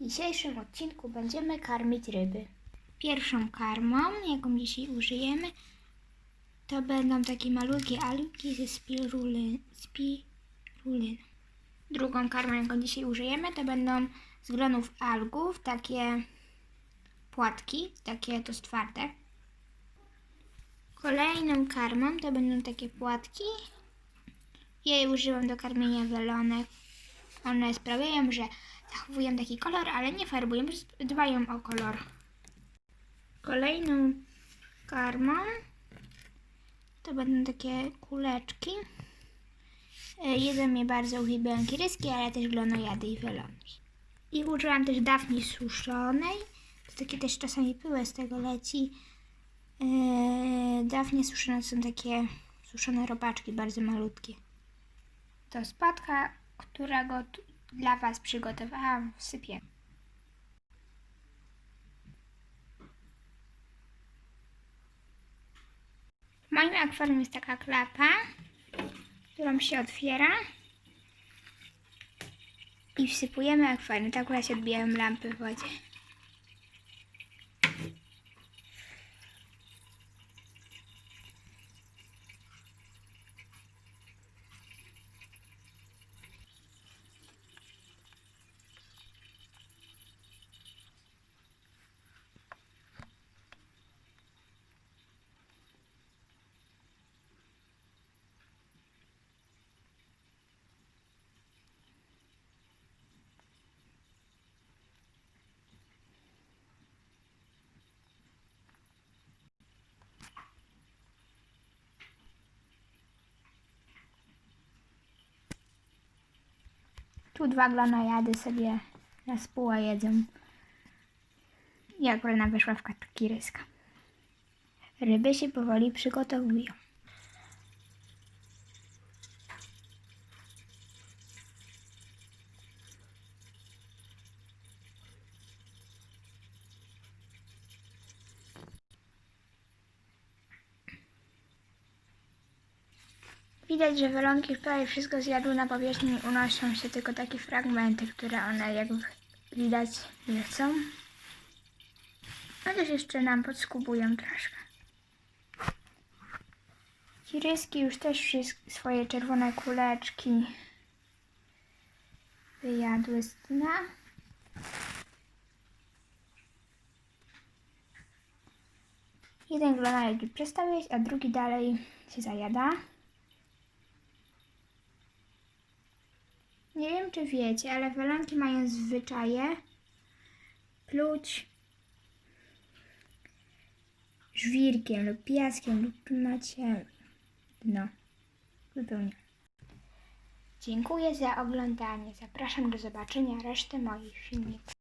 W dzisiejszym odcinku będziemy karmić ryby. Pierwszą karmą, jaką dzisiaj użyjemy, to będą takie malutkie algi ze spirulyn. spirulyn. Drugą karmą, jaką dzisiaj użyjemy, to będą z glonów algów takie płatki, takie to jest twarde. Kolejną karmą to będą takie płatki. Ja używam do karmienia welonek. One sprawiają, że zachowują taki kolor, ale nie farbują, dbają o kolor. Kolejną karmą to będą takie kuleczki. E, Jedzą je bardzo uwielbiam kiryski, ale też glonojady i welonki. I użyłam też dawni suszonej. To takie też czasami pyłę z tego leci. Yy, dawnie suszone są takie suszone robaczki, bardzo malutkie. To spadka, którego tu dla Was przygotowałam w sypie. W moim akwarium jest taka klapa, którą się otwiera i wsypujemy akwarium. Tak akurat się odbijają lampy w wodzie. Tu dwa glonojady sobie na spółę jedzą. I akurat wyszła w kaczki ryska. Ryby się powoli przygotowują. Widać, że welonki prawie wszystko zjadły na powierzchni unoszą się tylko takie fragmenty, które one jak widać lecą. Chociaż jeszcze nam podskubują troszkę. Ciryski już też swoje czerwone kuleczki wyjadły z dna. Jeden glonajek przestał jeść, a drugi dalej się zajada. Nie wiem, czy wiecie, ale welonki mają zwyczaje pluć żwirkiem lub piaskiem lub macie dno wypełnione. Dziękuję za oglądanie. Zapraszam do zobaczenia reszty moich filmików.